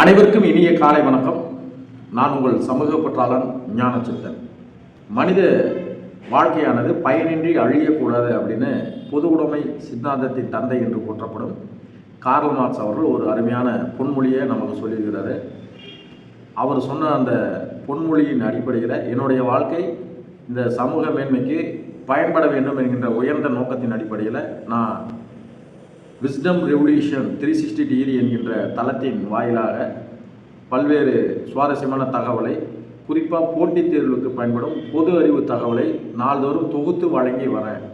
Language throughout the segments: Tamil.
அனைவருக்கும் இனிய காலை வணக்கம். நான் உங்கள் சமூக பற்றாளன் ஞானச்சித்தன் மனித வாழ்க்கையானது பயனின்றி அழியக்கூடாது அப்படின்னு பொது உடைமை சித்தாந்தத்தின் தந்தை என்று போற்றப்படும் கார்ல் மார்க்ஸ் அவர்கள் ஒரு அருமையான பொன்மொழியை நமக்கு சொல்லியிருக்கிறாரு. அவர் சொன்ன அந்த பொன்மொழியின் அடிப்படையில் என்னுடைய வாழ்க்கை இந்த சமூக மேன்மைக்கு பயன்பட வேண்டும் என்கின்ற உயர்ந்த நோக்கத்தின் அடிப்படையில் நான் wisdom revolution three sixty degree என்கின்ற தளத்தின் வாயிலாக பல்வேறு சுவாரஸ்யமான தகவலை குறிப்பாக போட்டித் தேர்வுக்கு பயன்படும் பொது அறிவு தகவலை நாள்தோறும் தொகுத்து வழங்கி வரேன்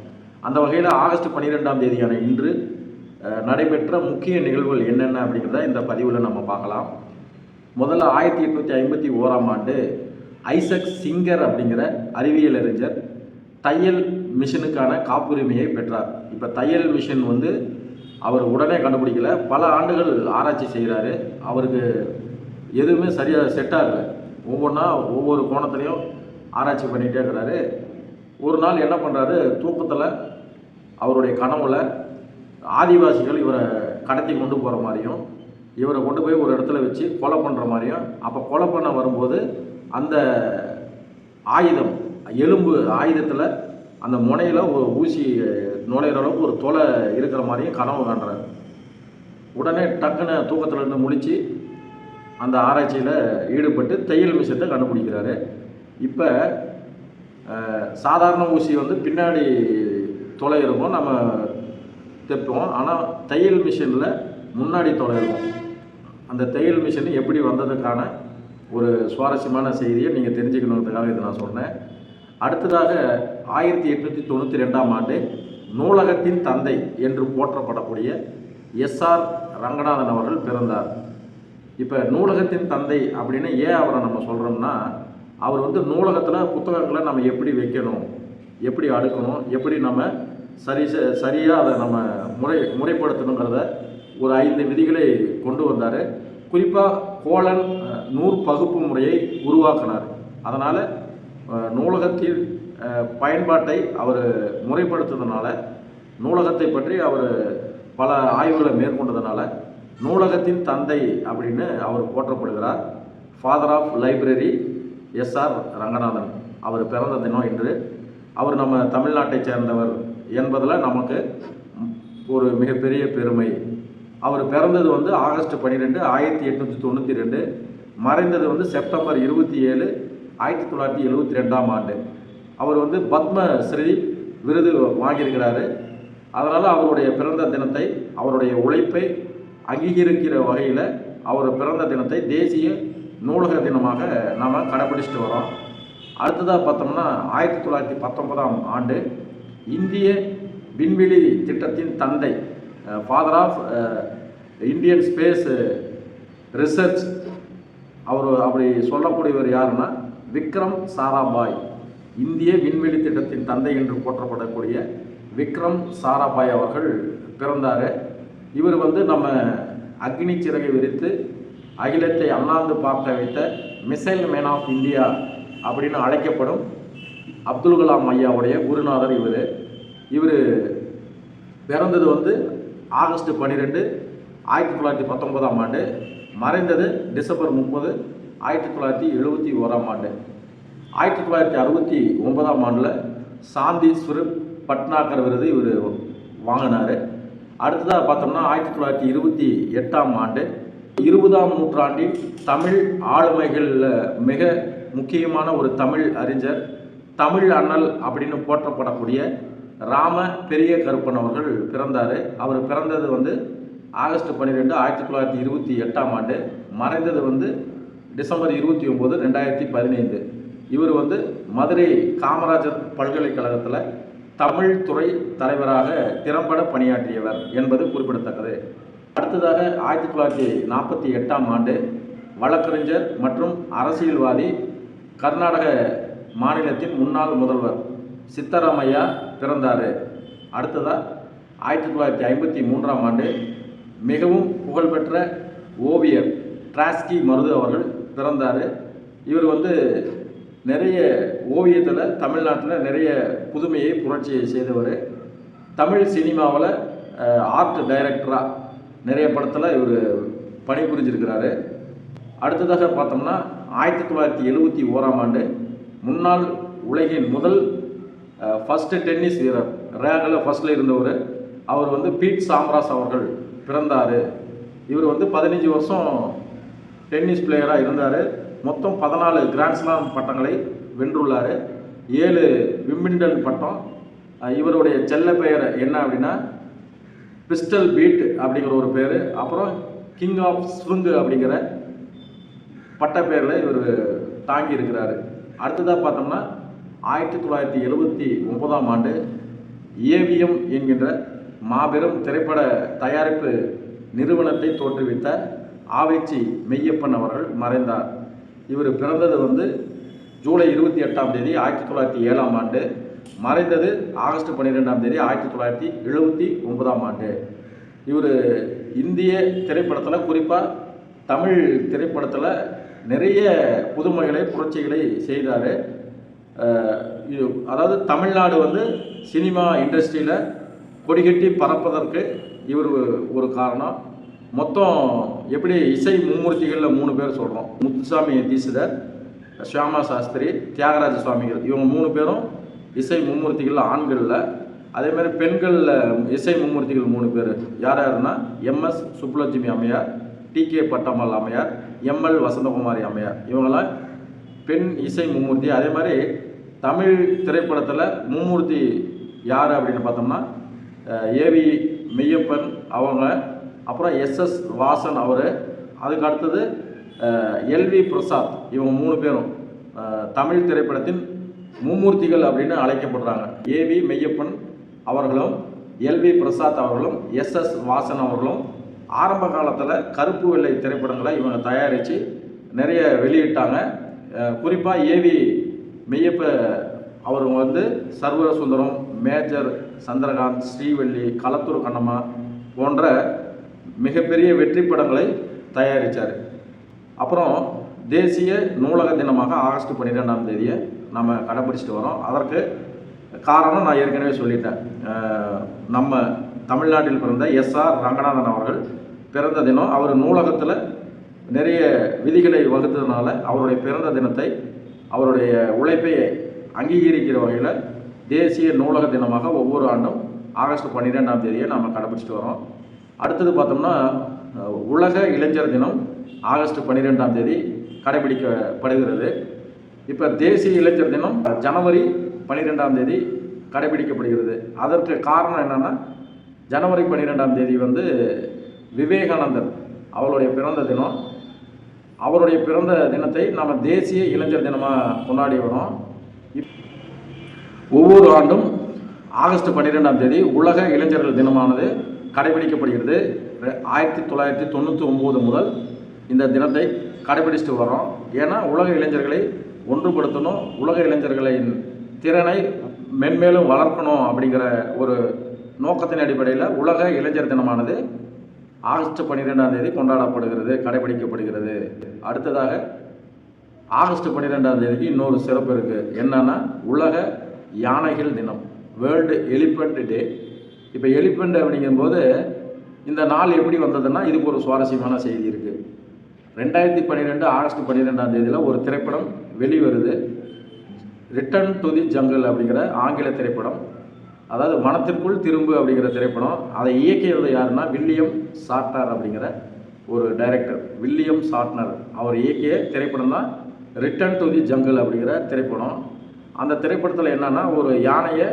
அந்த வகையில் ஆகஸ்ட் பன்னிரெண்டாம் தேதியான இன்று நடைபெற்ற முக்கிய நிகழ்வுகள் என்னென்ன அப்படிங்கிறத இந்த பதிவில் நம்ம பார்க்கலாம். முதல்ல ஆயிரத்தி எட்நூற்றி ஐம்பத்தி ஓராம் ஆண்டு ஐசக் சிங்கர் அப்படிங்கிற அறிவியல் அறிஞர் தையல் மிஷினுக்கான காப்புரிமையை பெற்றார். இப்போ தையல் மிஷின் வந்து அவர் உடனே கண்டுபிடிக்கல. பல ஆண்டுகள் ஆராய்ச்சி செய்கிறாரு அவருக்கு எதுவுமே சரியாக செட் ஆகலை. ஒவ்வொன்றா ஒவ்வொரு கோணத்துலையும் ஆராய்ச்சி பண்ணிகிட்டே இருக்கிறாரு. ஒரு நாள் என்ன பண்ணுறாரு தூக்கத்தில் அவருடைய கனவுல ஆதிவாசிகள் இவரை கடத்தி கொண்டு போகிற மாதிரியும் இவரை கொண்டு போய் ஒரு இடத்துல வச்சு கொலை பண்ணுற மாதிரியும் அப்போ கொலை பண்ண வரும்போது அந்த ஆயுதம் எலும்பு ஆயுதத்தில் அந்த முனையில் ஒரு ஊசி நுழையிற அளவுக்கு ஒரு தொலை இருக்கிற மாதிரியும் கனவு காண்றாரு. உடனே டக்குன்னு தூக்கத்தில் இருந்து முழிச்சு அந்த ஆராய்ச்சியில் ஈடுபட்டு தையல் மிஷத்தை கண்டுபிடிக்கிறாரு. இப்போ சாதாரண ஊசி வந்து பின்னாடி தொலை இருக்கும் நம்ம தைப்போம். ஆனால் தையல் மிஷினில் முன்னாடி தொலை இருக்கும். அந்த தையல் மிஷின் எப்படி வந்ததுக்கான ஒரு சுவாரஸ்யமான செய்தியை நீங்கள் தெரிஞ்சுக்கணுன்றதுக்காக இதை நான் சொன்னேன் அடுத்ததாக ஆயிரத்தி எட்நூற்றி தொண்ணூற்றி ரெண்டாம் ஆண்டு நூலகத்தின் தந்தை என்று போற்றப்படக்கூடிய எஸ்ஆர் ரங்கநாதன் அவர்கள் பிறந்தார். இப்போ நூலகத்தின் தந்தை அப்படின்னு ஏன் அவரை நம்ம சொல்கிறோம்னா அவர் வந்து நூலகத்தில் புத்தகங்களை நம்ம எப்படி வைக்கணும் எப்படி அடுக்கணும் எப்படி நம்ம சரி ச- சரியாக அதை நம்ம முறை முறைப்படுத்தணுங்கிறத ஒரு ஐந்து விதிகளை கொண்டு வந்தார். குறிப்பாக கோலன் நூறு நூற்பகுப்பு முறையை உருவாக்கினார். அதனால் நூலகத்தில் பயன்பாட்டை அவர் முறைப்படுத்துறதுனால நூலகத்தை பற்றி அவர் பல ஆய்வுகளை மேற்கொண்டதுனால நூலகத்தின் தந்தை அப்படின்னு அவர் போற்றப்படுகிறார். Father of library S R Ranganathan. அவர் பிறந்த தினம் இன்று. அவர் நம்ம தமிழ்நாட்டைச் சேர்ந்தவர் என்பதில் நமக்கு ஒரு மிகப்பெரிய பெருமை. அவர் பிறந்தது வந்து ஆகஸ்ட் பன்னிரெண்டு ஆயிரத்தி எட்நூற்றி தொண்ணூற்றி ரெண்டு. மறைந்தது வந்து செப்டம்பர் இருபத்தி ஏழு ஆயிரத்தி தொள்ளாயிரத்தி எழுபத்தி ரெண்டாம் ஆண்டு. அவர் வந்து பத்மஸ்ரீ விருது வாங்கியிருக்கிறாரு. அதனால் அவருடைய பிறந்த தினத்தை அவருடைய உழைப்பை அங்கீகரிக்கிற வகையில் அவர் பிறந்த தினத்தை தேசிய நூலக தினமாக நாம் கடைபிடிச்சிட்டு வரோம். அடுத்ததாக பார்த்தோம்னா ஆயிரத்தி தொள்ளாயிரத்தி பத்தொன்பதாம் ஆண்டு இந்திய விண்வெளி திட்டத்தின் தந்தை father of Indian space research அவர் அப்படி சொல்லக்கூடியவர் யாருன்னா விக்ரம் சாராபாய். இந்திய விண்வெளி திட்டத்தின் தந்தை என்று போற்றப்படக்கூடிய விக்ரம் சாராபாய் அவர்கள் பிறந்தார். இவர் வந்து நம்ம அக்னி சிறகை விரித்து அகிலத்தை அண்ணாந்து பார்க்க வைத்த மிசைல் மேன் ஆஃப் இந்தியா அப்படின்னு அழைக்கப்படும் அப்துல் கலாம் ஐயாவுடைய குருநாதர் இவர். இவர் பிறந்தது வந்து ஆகஸ்ட் பன்னிரெண்டு ஆயிரத்தி தொள்ளாயிரத்தி பத்தொன்பதாம் ஆண்டு. மறைந்தது டிசம்பர் முப்பது ஆயிரத்தி தொள்ளாயிரத்தி எழுபத்தி ஓராம் ஆண்டு. ஆயிரத்தி தொள்ளாயிரத்தி அறுபத்தி ஒன்பதாம் ஆண்டில் சாந்தி ஸ்வரூப் பட்னாகர் விருது இவர் வாங்கினார். அடுத்ததாக பார்த்தோம்னா ஆயிரத்தி தொள்ளாயிரத்தி இருபத்தி எட்டாம் ஆண்டு இருபதாம் நூற்றாண்டின் தமிழ் ஆளுமைகளில் மிக முக்கியமான ஒரு தமிழ் அறிஞர் தமிழ் அண்ணல் அப்படின்னு போற்றப்படக்கூடிய ராம பெரிய கருப்பன் அவர்கள் பிறந்தார். அவர் பிறந்தது வந்து ஆகஸ்ட் பன்னிரெண்டு ஆயிரத்தி தொள்ளாயிரத்தி இருபத்தி எட்டாம் ஆண்டு. மறைந்தது வந்து டிசம்பர் இருபத்தி ஒம்பது ரெண்டாயிரத்தி பதினைந்து. இவர் வந்து மதுரை காமராஜர் பல்கலைக்கழகத்தில் தமிழ் துறை தலைவராக திறம்பட பணியாற்றியவர் என்பது குறிப்பிடத்தக்கது. அடுத்ததாக ஆயிரத்தி தொள்ளாயிரத்தி நாற்பத்தி எட்டாம் ஆண்டு வழக்கறிஞர் மற்றும் அரசியல்வாதி கர்நாடக மாநிலத்தின் முன்னாள் முதல்வர் சித்தராமையா பிறந்தார். அடுத்ததாக ஆயிரத்தி தொள்ளாயிரத்தி ஐம்பத்தி மூன்றாம் ஆண்டு மிகவும் புகழ்பெற்ற ஓவியர் டிராஸ்கி மருது அவர்கள் பிறந்தார். இவர் வந்து நிறைய ஓவியத்தில் தமிழ்நாட்டில் நிறைய புதுமையை புரட்சியை செய்தவர். தமிழ் சினிமாவில் ஆர்ட் டைரக்டராக நிறைய படத்தில் இவர் பணிபுரிஞ்சிருக்கிறாரு. அடுத்ததாக பார்த்தோம்னா ஆயிரத்தி தொள்ளாயிரத்தி எழுபத்தி ஓராம் ஆண்டு முன்னாள் உலகின் முதல் ஃபஸ்ட்டு டென்னிஸ் வீரர் ரேங்கில் ஃபஸ்ட்டில் இருந்தவர். அவர் வந்து பீட் சாம்ராஸ் அவர்கள் பிறந்தார். இவர் வந்து பதினஞ்சு வருஷம் டென்னிஸ் பிளேயராக இருந்தார். மொத்தம் பதினாலு கிராண்ட்ஸ்லாம் பட்டங்களை வென்றுள்ளார். ஏழு விம்பிண்டன் பட்டம். இவருடைய செல்ல பெயர் என்ன அப்படின்னா பிஸ்டல் பீட் அப்படிங்கிற ஒரு பேர். அப்புறம் கிங் ஆஃப் ஸ்விங்கு அப்படிங்கிற பட்ட பேரில் இவர் தாங்கி இருக்கிறாரு. அடுத்ததாக பார்த்தோம்னா ஆயிரத்தி தொள்ளாயிரத்தி எழுபத்தி ஒன்பதாம் ஆண்டு ஏவிஎம் என்கின்ற மாபெரும் திரைப்பட தயாரிப்பு நிறுவனத்தை தோற்றுவித்த ஆவைச்சி மெய்யப்பன் அவர்கள் மறைந்தார். இவர் பிறந்தது வந்து ஜூலை இருபத்தி எட்டாம் தேதி ஆயிரத்தி தொள்ளாயிரத்தி ஏழாம் ஆண்டு. மறைந்தது ஆகஸ்ட் பன்னிரெண்டாம் தேதி ஆயிரத்தி தொள்ளாயிரத்தி எழுபத்தி ஒன்பதாம் ஆண்டு. இவர் இந்திய திரைப்படத்தில் குறிப்பாக தமிழ் திரைப்படத்தில் நிறைய புதுமைகளை புரட்சிகளை செய்தார். இது அதாவது தமிழ்நாடு வந்து சினிமா இண்டஸ்ட்ரியில் கொடிகட்டி பறப்பதற்கு இவர் ஒரு காரணம். மொத்தம் எப்படி இசை மும்மூர்த்திகளில் மூணு பேர் சொல்கிறோம் முத்துசாமி தீசிதர் ஷியாமா சாஸ்திரி தியாகராஜ சுவாமிகள். இவங்க மூணு பேரும் இசை மும்மூர்த்திகளில் ஆண்களில். அதே மாதிரி பெண்களில் இசை மும்மூர்த்திகள் மூணு பேர். யார் யாருன்னா எம்எஸ் சுப்புலட்சுமி அம்மையார் டி கே பட்டம்மாள் அம்மையார் எம்எல் வசந்தகுமாரி அம்மையார். இவங்கெல்லாம் பெண் இசை மும்மூர்த்தி. அதே மாதிரி தமிழ் திரைப்படத்தில் மும்மூர்த்தி யார் அப்படின்னு பார்த்தோம்னா ஏவி மெய்யப்பன். அவங்க அப்புறம் எஸ்எஸ் வாசன் அவர். அதுக்கு அடுத்தது எல்வி பிரசாத். இவங்க மூணு பேரும். தமிழ் திரைப்படத்தின் மும்மூர்த்திகள் அப்படின்னு அழைக்கப்படுறாங்க. ஏவி மெய்யப்பன் அவர்களும் எல்வி பிரசாத் அவர்களும் எஸ்எஸ் வாசன் அவர்களும் ஆரம்ப காலத்தில் கருப்பு வெள்ளை திரைப்படங்களை இவங்க தயாரித்து நிறைய வெளியிட்டாங்க. குறிப்பாக ஏவி மெய்யப்ப அவர் வந்து சர்வர சுந்தரம் மேஜர் சந்திரகாந்த் ஸ்ரீவள்ளி களத்தூர் கண்ணம்மா போன்ற மிகப்பெரிய வெற்றி படங்களை தயாரித்தார் அப்புறம் தேசிய நூலக தினமாக ஆகஸ்ட் பன்னிரெண்டாம் தேதியை நம்ம கடைப்பிடிச்சிட்டு வரோம். அதற்கு காரணம் நான் ஏற்கனவே சொல்லிட்டேன். நம்ம தமிழ்நாட்டில் பிறந்த எஸ்ஆர் ரங்கநாதன் அவர்கள் பிறந்த தினம் அவர் நூலகத்தில் நிறைய விதிகளை வகுத்ததுனால அவருடைய பிறந்த தினத்தை அவருடைய உழைப்பை அங்கீகரிக்கிற வகையில் தேசிய நூலக தினமாக ஒவ்வொரு ஆண்டும் ஆகஸ்ட் பன்னிரெண்டாம் தேதியை நாம் கடைப்பிடிச்சிட்டு வரோம். அடுத்தது பார்த்தோம்னா உலக இளைஞர் தினம் ஆகஸ்ட் பன்னிரெண்டாம் தேதி கடைபிடிக்கப்படுகிறது. இப்போ தேசிய இளைஞர் தினம் ஜனவரி பன்னிரெண்டாம் தேதி கடைபிடிக்கப்படுகிறது. அதற்கு காரணம் என்னென்னா ஜனவரி பன்னிரெண்டாம் தேதி வந்து விவேகானந்தர் அவருடைய பிறந்த தினம். அவருடைய பிறந்த தினத்தை நம்ம தேசிய இளைஞர் தினமாக கொண்டாடி வரோம். இப்- ஒவ்வொரு ஆண்டும் ஆகஸ்ட் பன்னிரெண்டாம் தேதி உலக இளைஞர்கள் தினமானது கடைபிடிக்கப்படுகிறது. ஆயிரத்தி தொள்ளாயிரத்தி தொண்ணூற்றி ஒம்பது முதல் இந்த தினத்தை கடைபிடிச்சிட்டு வரோம் ஏன்னா உலக இளைஞர்களை ஒன்றுபடுத்தணும். உலக இளைஞர்களின் திறனை மென்மேலும் வளர்க்கணும் அப்படிங்கிற ஒரு நோக்கத்தின் அடிப்படையில் உலக இளைஞர் தினமானது ஆகஸ்ட் பன்னிரெண்டாம் தேதி கொண்டாடப்படுகிறது கடைபிடிக்கப்படுகிறது. அடுத்ததாக ஆகஸ்ட் பன்னிரெண்டாம் தேதிக்கு இன்னொரு சிறப்பு இருக்குது என்னன்னா உலக யானைகள் தினம் வேர்ல்டு எலிஃபண்ட் டே இப்போ எலிஃபண்ட் அப்படிங்கும்போது இந்த நாள் எப்படி வந்ததுன்னா இதுக்கு ஒரு சுவாரஸ்யமான செய்தி இருக்குது ரெண்டாயிரத்தி பன்னிரெண்டு ஆகஸ்ட் பன்னிரெண்டாம் தேதியில் ஒரு திரைப்படம் வெளிவருது. ரிட்டர்ன் டு தி ஜங்கிள் அப்படிங்கிற ஆங்கில திரைப்படம். அதாவது வனத்திற்குள் திரும்பு அப்படிங்கிற திரைப்படம். அதை இயக்கியது யாருன்னா வில்லியம் சாட்னர் அப்படிங்கிற ஒரு டைரக்டர் வில்லியம் சாட்னர் அவர் இயக்கிய திரைப்படம் தான் ரிட்டர்ன் டு தி ஜங்கிள் அப்படிங்கிற திரைப்படம். அந்த திரைப்படத்தில் என்னென்னா ஒரு யானையை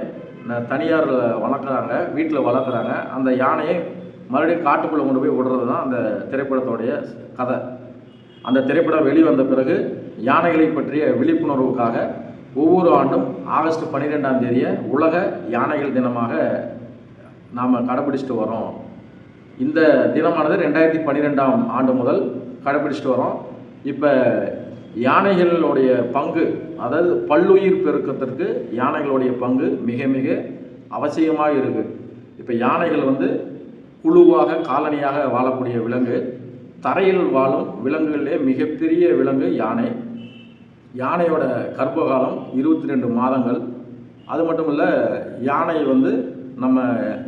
தனியார் வளர்க்குறாங்க வீட்டில் வளர்க்குறாங்க. அந்த யானையை மறுபடியும் காட்டுக்குள்ளே கொண்டு போய் விடுறது தான் அந்த திரைப்படத்தோடைய கதை. அந்த திரைப்படம் வெளிவந்த பிறகு யானைகளை பற்றிய விழிப்புணர்வுக்காக ஒவ்வொரு ஆண்டும் ஆகஸ்ட் பன்னிரெண்டாம் தேதியை உலக யானைகள் தினமாக நாம் கடைபிடிச்சிட்டு வரோம் இந்த தினமானது ரெண்டாயிரத்தி பன்னிரெண்டாம் ஆண்டு முதல் கடைபிடிச்சிட்டு வரோம் இப்போ யானைகளுடைய பங்கு அதாவது பல்லுயிர் பெருக்கத்திற்கு யானைகளுடைய பங்கு மிக மிக அவசியமாக இருக்குது இப்போ யானைகள் வந்து குழுவாக காலனியாக வாழக்கூடிய விலங்கு தரையில் வாழும் விலங்குகளிலே மிகப்பெரிய விலங்கு யானை. யானையோட கர்ப்பகாலம் இருபத்தி ரெண்டு மாதங்கள். அது மட்டும் இல்லை யானை வந்து நம்ம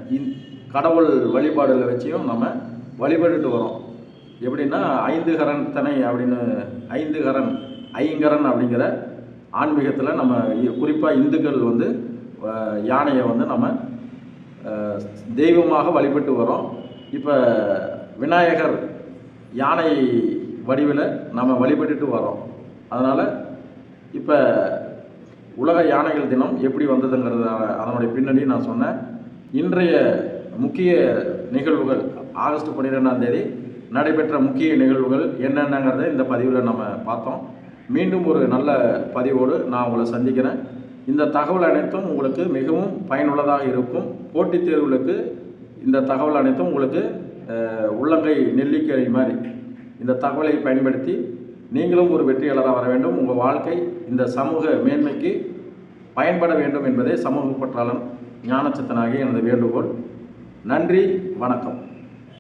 இன் கடவுள் வழிபாடுகளை வச்சியும் நம்ம வழிபட்டுட்டு வரோம். எப்படின்னா ஐந்து கரண் தனை அப்படின்னு ஐந்து கரண் ஐங்கரன் அப்படிங்கிற ஆன்மீகத்தில் நம்ம குறிப்பாக இந்துக்கள் வந்து யானையை வந்து நம்ம தெய்வமாக வழிபட்டு வரோம் இப்போ விநாயகர் யானை வடிவில் நம்ம வழிபட்டுட்டு வரோம் அதனால் இப்போ உலக யானைகள் தினம் எப்படி வந்ததுங்கிறது அதனுடைய பின்னணி நான் சொன்னேன். இன்றைய முக்கிய நிகழ்வுகள் ஆகஸ்ட் பன்னிரெண்டாம் தேதி நடைபெற்ற முக்கிய நிகழ்வுகள் என்னென்னங்கிறத இந்த பதிவில் நம்ம பார்த்தோம். மீண்டும் ஒரு நல்ல பதிவோடு நான் உங்களை சந்திக்கிறேன். இந்த தகவல் அனைத்தும் உங்களுக்கு மிகவும் பயனுள்ளதாக இருக்கும். போட்டித் தேர்வுகளுக்கு இந்த தகவல் அனைத்தும் உங்களுக்கு உள்ளங்கை நெல்லிக்கை மாதிரி இந்த தகவலை பயன்படுத்தி நீங்களும் ஒரு வெற்றியாளராக வர வேண்டும். உங்கள் வாழ்க்கை இந்த சமூக மேன்மைக்கு பயன்பட வேண்டும் என்பதே சமூக பற்றாளன் ஞானச்சத்தனாகி எனது வேண்டுகோள். நன்றி வணக்கம்.